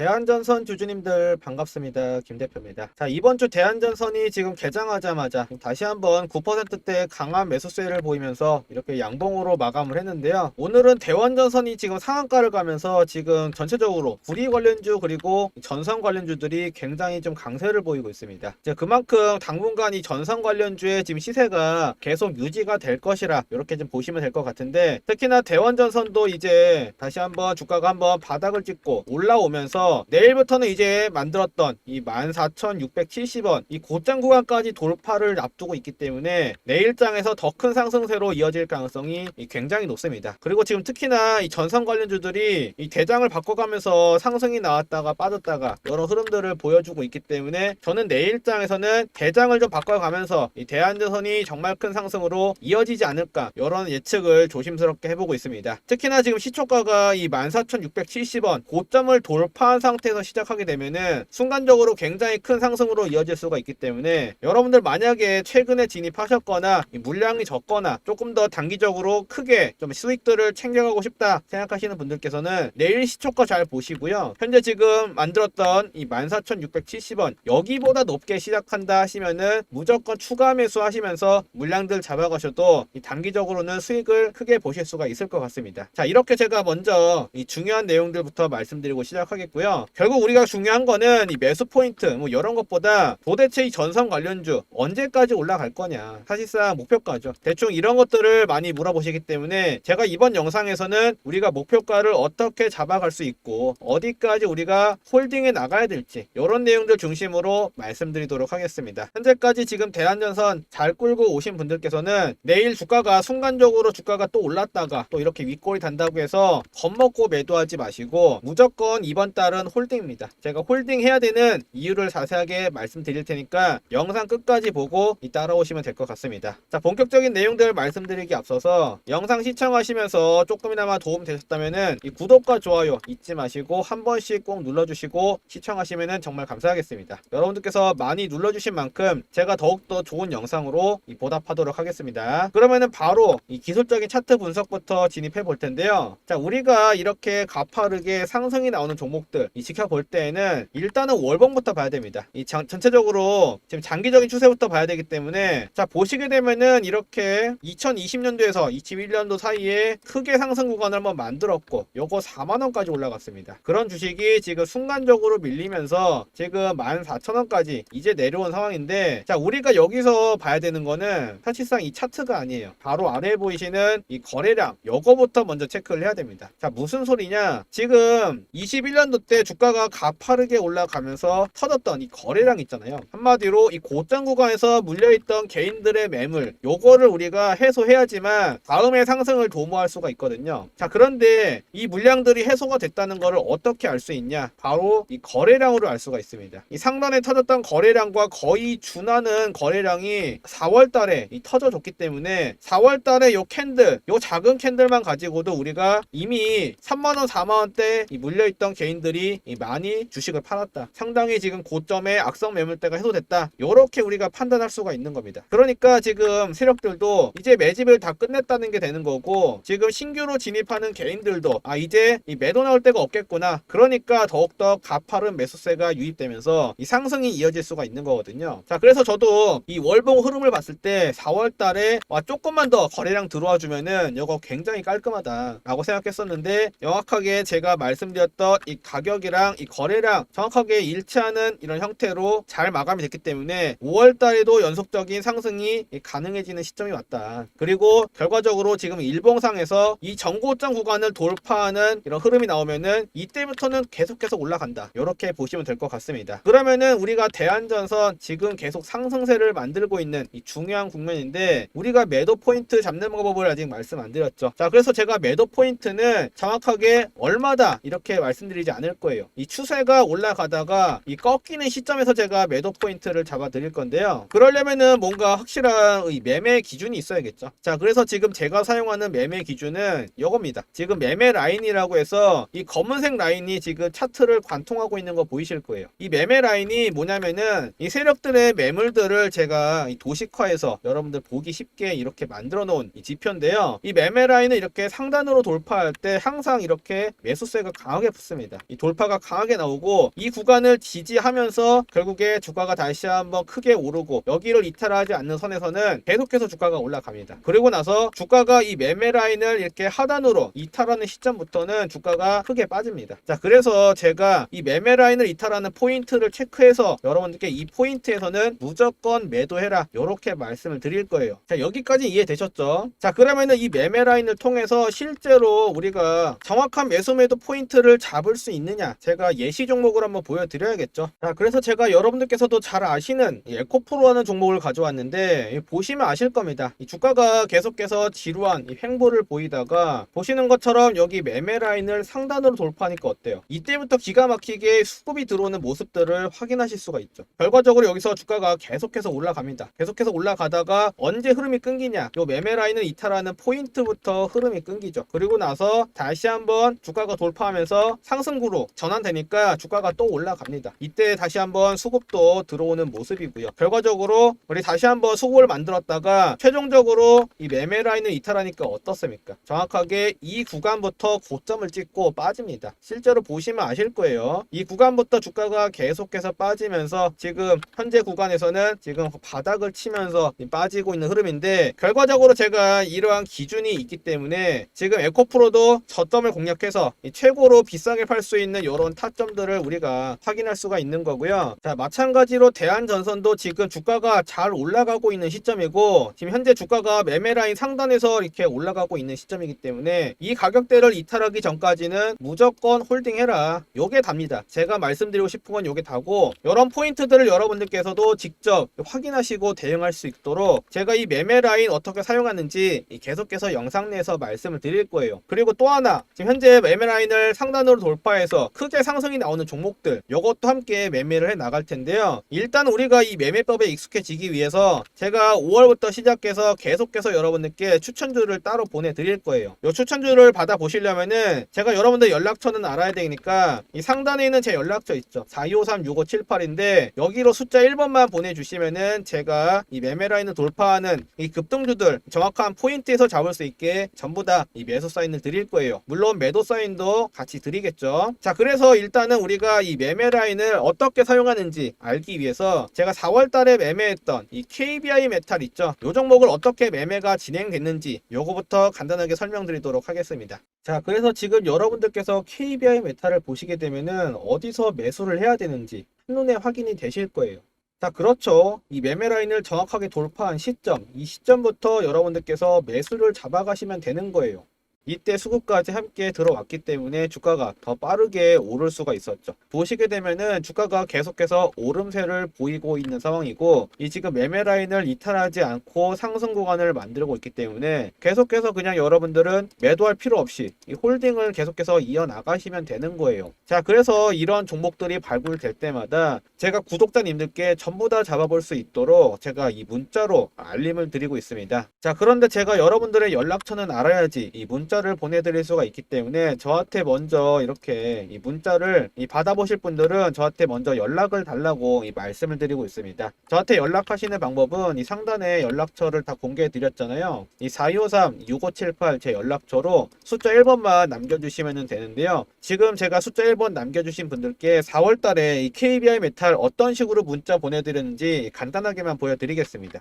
대한전선 주주님들 반갑습니다. 김 대표입니다. 자, 이번 주 대한전선이 지금 개장하자마자 다시 한번 9%대 강한 매수세를 보이면서 이렇게 양봉으로 마감을 했는데요. 오늘은 대원전선이 지금 상한가를 가면서 지금 전체적으로 구리 관련주 그리고 전선 관련주들이 굉장히 좀 강세를 보이고 있습니다. 이제 그만큼 당분간 이 전선 관련주의 지금 시세가 계속 유지가 될 것이라 이렇게 좀 보시면 될 것 같은데 특히나 대원전선도 이제 다시 한번 주가가 한번 바닥을 찍고 올라오면서 내일부터는 이제 만들었던 이 14,670원 이 고점 구간까지 돌파를 앞두고 있기 때문에 내일장에서 더 큰 상승세로 이어질 가능성이 굉장히 높습니다. 그리고 지금 특히나 이 전선 관련주들이 이 대장을 바꿔가면서 상승이 나왔다가 빠졌다가 여러 흐름들을 보여주고 있기 때문에 저는 내일장에서는 대장을 좀 바꿔가면서 이 대한전선이 정말 큰 상승으로 이어지지 않을까 이런 예측을 조심스럽게 해보고 있습니다. 특히나 지금 시초가가 이 14,670원 고점을 돌파한 상태에서 시작하게 되면은 순간적으로 굉장히 큰 상승으로 이어질 수가 있기 때문에 여러분들 만약에 최근에 진입하셨거나 이 물량이 적거나 조금 더 단기적으로 크게 좀 수익들을 챙겨가고 싶다 생각하시는 분들께서는 내일 시초가 잘 보시고요. 현재 지금 만들었던 이 14,670원 여기보다 높게 시작한다 하시면은 무조건 추가 매수 하시면서 물량들 잡아가셔도 이 단기적으로는 수익을 크게 보실 수가 있을 것 같습니다. 자 이렇게 제가 먼저 이 중요한 내용들부터 말씀드리고 시작하겠고요. 결국 우리가 중요한 거는 이 매수 포인트 뭐 이런 것보다 도대체 이 전선 관련주 언제까지 올라갈 거냐 사실상 목표가죠. 대충 이런 것들을 많이 물어보시기 때문에 제가 이번 영상에서는 우리가 목표가를 어떻게 잡아갈 수 있고 어디까지 우리가 홀딩에 나가야 될지 이런 내용들 중심으로 말씀드리도록 하겠습니다. 현재까지 지금 대한전선 잘 끌고 오신 분들께서는 내일 주가가 순간적으로 주가가 또 올랐다가 또 이렇게 윗골이 단다고 해서 겁먹고 매도하지 마시고 무조건 이번 달은 홀딩입니다. 제가 홀딩 해야 되는 이유를 자세하게 말씀드릴 테니까 영상 끝까지 보고 이 따라오시면 될 것 같습니다. 자 본격적인 내용들 말씀드리기 앞서서 영상 시청하시면서 조금이나마 도움 되셨다면은 이 구독과 좋아요 잊지 마시고 한 번씩 꼭 눌러주시고 시청하시면은 정말 감사하겠습니다. 여러분들께서 많이 눌러주신 만큼 제가 더욱더 좋은 영상으로 이 보답하도록 하겠습니다. 그러면은 바로 이 기술적인 차트 분석부터 진입해 볼 텐데요. 자 우리가 이렇게 가파르게 상승이 나오는 종목들 이 지켜볼 때에는 일단은 월봉부터 봐야 됩니다. 이 장- 전체적으로 지금 장기적인 추세부터 봐야 되기 때문에 자 보시게 되면은 이렇게 2020년도에서 21년도 사이에 크게 상승 구간을 한번 만들었고 요거 4만 원까지 올라갔습니다. 그런 주식이 지금 순간적으로 밀리면서 지금 14,000원까지 이제 내려온 상황인데 자 우리가 여기서 봐야 되는 거는 사실상 이 차트가 아니에요. 바로 아래에 보이시는 이 거래량 요거부터 먼저 체크를 해야 됩니다. 자 무슨 소리냐? 지금 21년도 때 주가가 가파르게 올라가면서 터졌던 이 거래량 있잖아요. 한마디로 이 고점 구간에서 물려있던 개인들의 매물 요거를 우리가 해소해야지만 다음에 상승을 도모할 수가 있거든요. 자 그런데 이 물량들이 해소가 됐다는 것을 어떻게 알 수 있냐? 바로 이 거래량으로 알 수가 있습니다. 이 상단에 터졌던 거래량과 거의 준하는 거래량이 4월 달에 이 터져줬기 때문에 4월 달에 요 캔들, 요 작은 캔들만 가지고도 우리가 이미 3만원, 4만원대 이 물려있던 개인들이 이 많이 주식을 팔았다. 상당히 지금 고점에 악성 매물대가 해소됐다. 요렇게 우리가 판단할 수가 있는 겁니다. 그러니까 지금 세력들도 이제 매집을 다 끝냈다는 게 되는 거고 지금 신규로 진입하는 개인들도 아 이제 이 매도 나올 데가 없겠구나. 그러니까 더욱더 가파른 매수세가 유입되면서 이 상승이 이어질 수가 있는 거거든요. 자 그래서 저도 이 월봉 흐름을 봤을 때 4월 달에 와 조금만 더 거래량 들어와 주면은 이거 굉장히 깔끔하다라고 생각했었는데 명확하게 제가 말씀드렸던 이 가격 이랑 이 거래량 정확하게 일치하는 이런 형태로 잘 마감이 됐기 때문에 5월 달에도 연속적인 상승이 가능해지는 시점이 왔다. 그리고 결과적으로 지금 일봉상에서 이 정고점 구간을 돌파하는 이런 흐름이 나오면은 이때부터는 계속해서 올라간다. 이렇게 보시면 될 것 같습니다. 그러면은 우리가 대한전선 지금 계속 상승세를 만들고 있는 이 중요한 국면인데 우리가 매도 포인트 잡는 방법을 아직 말씀 안 드렸죠. 자, 그래서 제가 매도 포인트는 정확하게 얼마다 이렇게 말씀드리지 않을 거예요. 이 추세가 올라가다가 이 꺾이는 시점에서 제가 매도 포인트를 잡아 드릴 건데요. 그러려면은 뭔가 확실한 이 매매 기준이 있어야겠죠. 자, 그래서 지금 제가 사용하는 매매 기준은 이겁니다. 지금 매매 라인이라고 해서 이 검은색 라인이 지금 차트를 관통하고 있는 거 보이실 거예요. 이 매매 라인이 뭐냐면은 이 세력들의 매물들을 제가 이 도식화해서 여러분들 보기 쉽게 이렇게 만들어 놓은 이 지표인데요. 이 매매 라인을 이렇게 상단으로 돌파할 때 항상 이렇게 매수세가 강하게 붙습니다. 이 돌파 돌파가 강하게 나오고 이 구간을 지지하면서 결국에 주가가 다시 한번 크게 오르고 여기를 이탈하지 않는 선에서는 계속해서 주가가 올라갑니다. 그리고 나서 주가가 이 매매 라인을 이렇게 하단으로 이탈하는 시점부터는 주가가 크게 빠집니다. 자, 그래서 제가 이 매매 라인을 이탈하는 포인트를 체크해서 여러분들께 이 포인트에서는 무조건 매도해라. 이렇게 말씀을 드릴 거예요. 자, 여기까지 이해되셨죠? 자, 그러면은 이 매매 라인을 통해서 실제로 우리가 정확한 매수 매도 포인트를 잡을 수 있 느냐? 제가 예시 종목을 한번 보여드려야겠죠. 자, 그래서 제가 여러분들께서도 잘 아시는 이 에코프로라는 종목을 가져왔는데 이 보시면 아실 겁니다. 이 주가가 계속해서 지루한 이 횡보를 보이다가 보시는 것처럼 여기 매매 라인을 상단으로 돌파하니까 어때요? 이때부터 기가 막히게 수급이 들어오는 모습들을 확인하실 수가 있죠. 결과적으로 여기서 주가가 계속해서 올라갑니다. 계속해서 올라가다가 언제 흐름이 끊기냐? 요 매매 라인을 이탈하는 포인트부터 흐름이 끊기죠. 그리고 나서 다시 한번 주가가 돌파하면서 상승구로 전환되니까 주가가 또 올라갑니다. 이때 다시 한번 수급도 들어오는 모습이고요. 결과적으로 우리 다시 한번 수급을 만들었다가 최종적으로 이 매매 라인을 이탈하니까 어떻습니까? 정확하게 이 구간부터 고점을 찍고 빠집니다. 실제로 보시면 아실 거예요. 이 구간부터 주가가 계속해서 빠지면서 지금 현재 구간에서는 지금 바닥을 치면서 빠지고 있는 흐름인데 결과적으로 제가 이러한 기준이 있기 때문에 지금 에코프로도 저점을 공략해서 이 최고로 비싸게 팔 수 있는 이런 타점들을 우리가 확인할 수가 있는 거고요. 자 마찬가지로 대한전선도 지금 주가가 잘 올라가고 있는 시점이고 지금 현재 주가가 매매 라인 상단에서 이렇게 올라가고 있는 시점이기 때문에 이 가격대를 이탈하기 전까지는 무조건 홀딩해라. 요게 답니다. 제가 말씀드리고 싶은 건 요게 다고 이런 포인트들을 여러분들께서도 직접 확인하시고 대응할 수 있도록 제가 이 매매 라인 어떻게 사용하는지 계속해서 영상 내에서 말씀을 드릴 거예요. 그리고 또 하나 지금 현재 매매 라인을 상단으로 돌파해서 크게 상승이 나오는 종목들 요것도 함께 매매를 해 나갈 텐데요. 일단 우리가 이 매매법에 익숙해지기 위해서 제가 5월부터 시작해서 계속해서 여러분들께 추천주를 따로 보내드릴 거예요. 요 추천주를 받아 보시려면은 제가 여러분들 연락처는 알아야 되니까 이 상단에 있는 제 연락처 있죠. 42536578인데 여기로 숫자 1번만 보내주시면은 제가 이 매매 라인을 돌파하는 이 급등주들 정확한 포인트에서 잡을 수 있게 전부 다 이 매수 사인을 드릴 거예요. 물론 매도 사인도 같이 드리겠죠. 자, 그래서 일단은 우리가 이 매매 라인을 어떻게 사용하는지 알기 위해서 제가 4월 달에 매매했던 이 KBI 메탈 있죠. 요 종목을 어떻게 매매가 진행됐는지 요거부터 간단하게 설명드리도록 하겠습니다. 자, 그래서 지금 여러분들께서 KBI 메탈을 보시게 되면은 어디서 매수를 해야 되는지 한눈에 확인이 되실 거예요. 자, 그렇죠. 이 매매 라인을 정확하게 돌파한 시점, 이 시점부터 여러분들께서 매수를 잡아가시면 되는 거예요. 이때 수급까지 함께 들어왔기 때문에 주가가 더 빠르게 오를 수가 있었죠. 보시게 되면은 주가가 계속해서 오름세를 보이고 있는 상황이고 이 지금 매매 라인을 이탈하지 않고 상승 구간을 만들고 있기 때문에 계속해서 그냥 여러분들은 매도할 필요 없이 이 홀딩을 계속해서 이어 나가시면 되는 거예요. 자, 그래서 이런 종목들이 발굴될 때마다 제가 구독자님들께 전부 다 잡아볼 수 있도록 제가 이 문자로 알림을 드리고 있습니다. 자, 그런데 제가 여러분들의 연락처는 알아야지 이 문자 를 보내드릴 수가 있기 때문에 저한테 먼저 이렇게 이 문자를 이 받아보실 분들은 저한테 먼저 연락을 달라고 이 말씀을 드리고 있습니다. 저한테 연락하시는 방법은 이 상단에 연락처를 다 공개해 드렸잖아요. 이 4253-6578 제 연락처로 숫자 1번만 남겨주시면 되는데요. 지금 제가 숫자 1번 남겨주신 분들께 4월 달에 이 KBI 메탈 어떤 식으로 문자 보내드렸는지 간단하게만 보여드리겠습니다.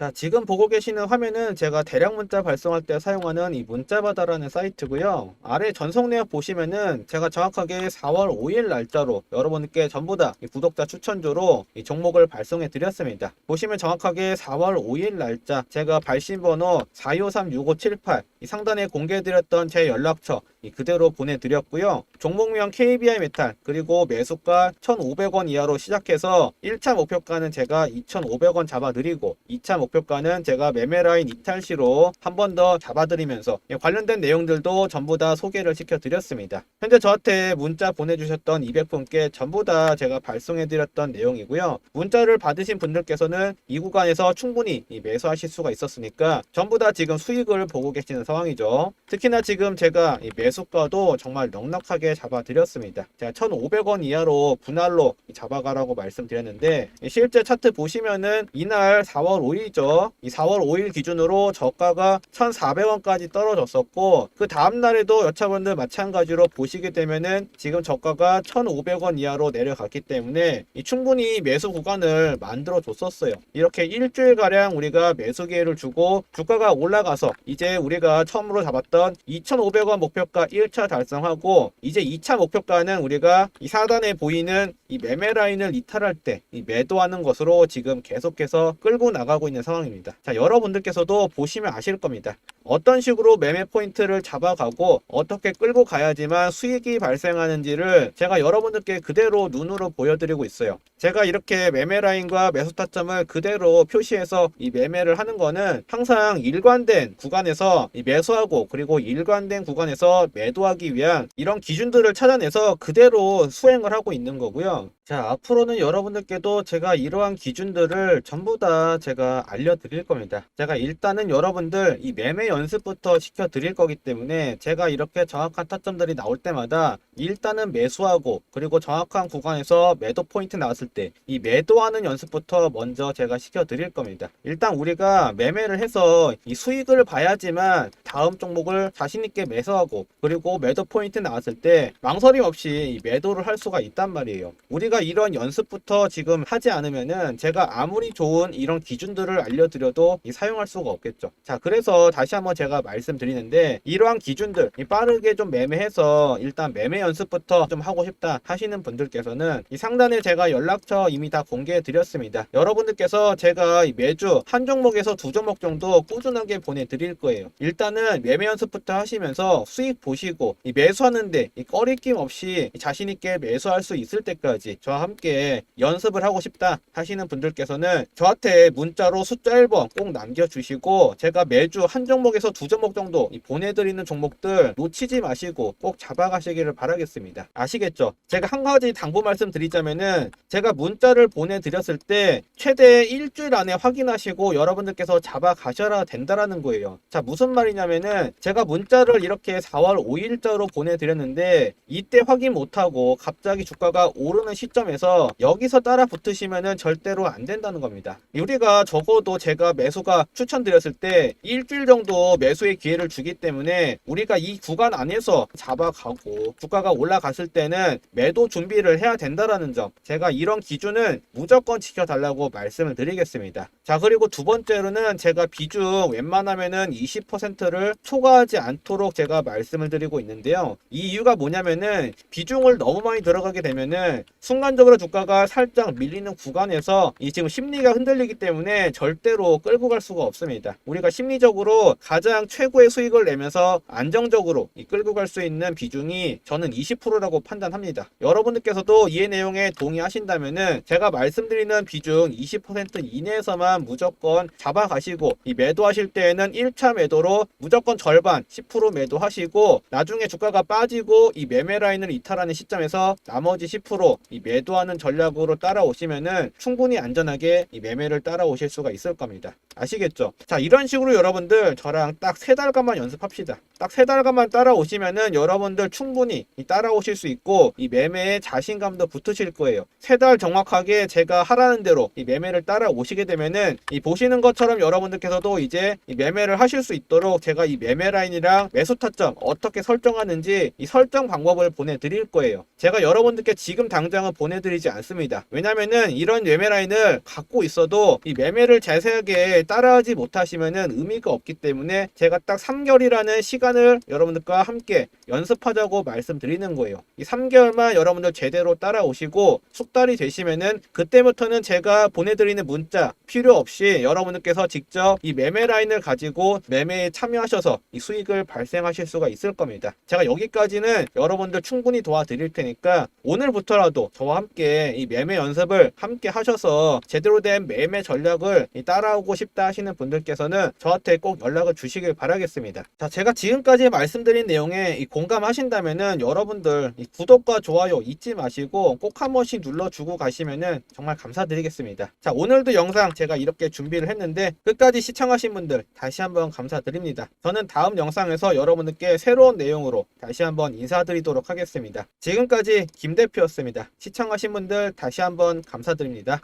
자, 지금 보고 계시는 화면은 제가 대량 문자 발송할 때 사용하는 이 문자바다라는 사이트고요. 아래 전송 내역 보시면은 제가 정확하게 4월 5일 날짜로 여러분께 전부 다이 구독자 추천조로 이 종목을 발송해 드렸습니다. 보시면 정확하게 4월 5일 날짜 제가 발신 번호 42536578 이 상단에 공개해 드렸던 제 연락처 이 그대로 보내 드렸고요. 종목명 KBI 메탈 그리고 매수가 1,500원 이하로 시작해서 1차 목표가는 제가 2,500원 잡아 드리고 2차 목 표가는 제가 매매라인 이탈 시로 한 번 더 잡아드리면서 예, 관련된 내용들도 전부 다 소개를 시켜드렸습니다. 현재 저한테 문자 보내주셨던 200분께 전부 다 제가 발송해드렸던 내용이고요. 문자를 받으신 분들께서는 이 구간에서 충분히 이 매수하실 수가 있었으니까 전부 다 지금 수익을 보고 계시는 상황이죠. 특히나 지금 제가 이 매수가도 정말 넉넉하게 잡아드렸습니다. 제가 1,500원 이하로 분할로 잡아가라고 말씀드렸는데 실제 차트 보시면은 이날 4월 5일이죠. 아시겠죠? 이 4월 5일 기준으로 저가가 1,400원까지 떨어졌었고 그 다음 날에도 여차분들 마찬가지로 보시게 되면은 지금 저가가 1,500원 이하로 내려갔기 때문에 이 충분히 매수 구간을 만들어 줬었어요. 이렇게 일주일 가량 우리가 매수 기회를 주고 주가가 올라가서 이제 우리가 처음으로 잡았던 2,500원 목표가 1차 달성하고 이제 2차 목표가는 우리가 이 사단에 보이는 이 매매 라인을 이탈할 때 이 매도하는 것으로 지금 계속해서 끌고 나가고 있는 상황입니다. 자, 여러분들께서도 보시면 아실 겁니다. 어떤 식으로 매매 포인트를 잡아가고 어떻게 끌고 가야지만 수익이 발생하는지를 제가 여러분들께 그대로 눈으로 보여드리고 있어요. 제가 이렇게 매매 라인과 매수 타점을 그대로 표시해서 이 매매를 하는 거는 항상 일관된 구간에서 이 매수하고 그리고 일관된 구간에서 매도하기 위한 이런 기준들을 찾아내서 그대로 수행을 하고 있는 거고요. 자, 앞으로는 여러분들께도 제가 이러한 기준들을 전부 다 제가 알려드릴 겁니다. 제가 일단은 여러분들 이 매매 연습부터 시켜드릴 거기 때문에 제가 이렇게 정확한 타점들이 나올 때마다 일단은 매수하고 그리고 정확한 구간에서 매도 포인트 나왔을 때 이 매도하는 연습부터 먼저 제가 시켜드릴 겁니다. 일단 우리가 매매를 해서 이 수익을 봐야지만 다음 종목을 자신있게 매수하고 그리고 매도 포인트 나왔을 때 망설임 없이 이 매도를 할 수가 있단 말이에요. 우리가 이런 연습부터 지금 하지 않으면은 제가 아무리 좋은 이런 기준들을 알려드려도 이 사용할 수가 없겠죠. 자, 그래서 다시 한번 제가 말씀드리는데 이러한 기준들 이 빠르게 좀 매매해서 일단 매매 연습부터 좀 하고 싶다 하시는 분들께서는 이 상단에 제가 연락처 이미 다 공개해 드렸습니다. 여러분들께서 제가 이 매주 한 종목에서 두 종목 정도 꾸준하게 보내드릴 거예요. 일단은 매매 연습부터 하시면서 수익 보시고 이 매수하는데 이 꺼리낌 없이 자신 있게 매수할 수 있을 때까지 저와 함께 연습을 하고 싶다 하시는 분들께서는 저한테 문자로 숫자 1번 꼭 남겨주시고 제가 매주 한 종목에서 두 종목 정도 이 보내드리는 종목들 놓치지 마시고 꼭 잡아가시기를 바라겠습니다. 아시겠죠? 제가 한 가지 당부 말씀 드리자면은 제가 문자를 보내드렸을 때 최대 일주일 안에 확인하시고 여러분들께서 잡아가셔야 된다라는 거예요. 자 무슨 말이냐면은 제가 문자를 이렇게 4월 5일자로 보내드렸는데 이때 확인 못하고 갑자기 주가가 오르는 시 점에서 여기서 따라 붙으시면은 절대로 안 된다는 겁니다. 우리가 적어도 제가 매수가 추천드렸을 때 일주일 정도 매수의 기회를 주기 때문에 우리가 이 구간 안에서 잡아가고 주가가 올라갔을 때는 매도 준비를 해야 된다라는 점 제가 이런 기준은 무조건 지켜달라고 말씀을 드리겠습니다. 자 그리고 두 번째로는 제가 비중 웬만하면은 20%를 초과하지 않도록 제가 말씀을 드리고 있는데요. 이 이유가 뭐냐면은 비중을 너무 많이 들어가게 되면은 순 간적으로 주가가 살짝 밀리는 구간에서 이 지금 심리가 흔들리기 때문에 절대로 끌고 갈 수가 없습니다. 우리가 심리적으로 가장 최고의 수익을 내면서 안정적으로 이 끌고 갈 수 있는 비중이 저는 20%라고 판단합니다. 여러분들께서도 이 내용에 동의하신다면은 제가 말씀드리는 비중 20% 이내에서만 무조건 잡아가시고 이 매도하실 때에는 1차 매도로 무조건 절반 10% 매도하시고 나중에 주가가 빠지고 이 매매 라인을 이탈하는 시점에서 나머지 10%이 매도하는 전략으로 따라오시면은 충분히 안전하게 이 매매를 따라오실 수가 있을 겁니다. 아시겠죠? 자, 이런 식으로 여러분들 저랑 딱 세 달간만 연습합시다. 딱 세 달간만 따라오시면은 여러분들 충분히 이 따라오실 수 있고 이 매매에 자신감도 붙으실 거예요. 세 달 정확하게 제가 하라는 대로 이 매매를 따라오시게 되면은 이 보시는 것처럼 여러분들께서도 이제 이 매매를 하실 수 있도록 제가 이 매매 라인이랑 매수 타점 어떻게 설정하는지 이 설정 방법을 보내드릴 거예요. 제가 여러분들께 지금 당장은 보내드리지 않습니다. 왜냐면은 이런 매매 라인을 갖고 있어도 이 매매를 자세하게 따라하지 못하시면은 의미가 없기 때문에 제가 딱 3개월이라는 시간을 여러분들과 함께 연습하자고 말씀드리는 거예요. 이 3개월만 여러분들 제대로 따라오시고 숙달이 되시면은 그때부터는 제가 보내드리는 문자 필요 없이 여러분들께서 직접 이 매매 라인을 가지고 매매에 참여하셔서 이 수익을 발생하실 수가 있을 겁니다. 제가 여기까지는 여러분들 충분히 도와드릴 테니까 오늘부터라도 저와 함께 이 매매 연습을 함께 하셔서 제대로 된 매매 전략을 이 따라오고 싶다 하시는 분들께서는 저한테 꼭 연락을 주시길 바라겠습니다. 자, 제가 지금까지 말씀드린 내용에 이 공감하신다면은 여러분들 이 구독과 좋아요 잊지 마시고 꼭 한 번씩 눌러주고 가시면은 정말 감사드리겠습니다. 자, 오늘도 영상 제가 이렇게 준비를 했는데 끝까지 시청하신 분들 다시 한번 감사드립니다. 저는 다음 영상에서 여러분들께 새로운 내용으로 다시 한번 인사드리도록 하겠습니다. 지금까지 김 대표였습니다. 시청하신 분들 다시 한번 감사드립니다.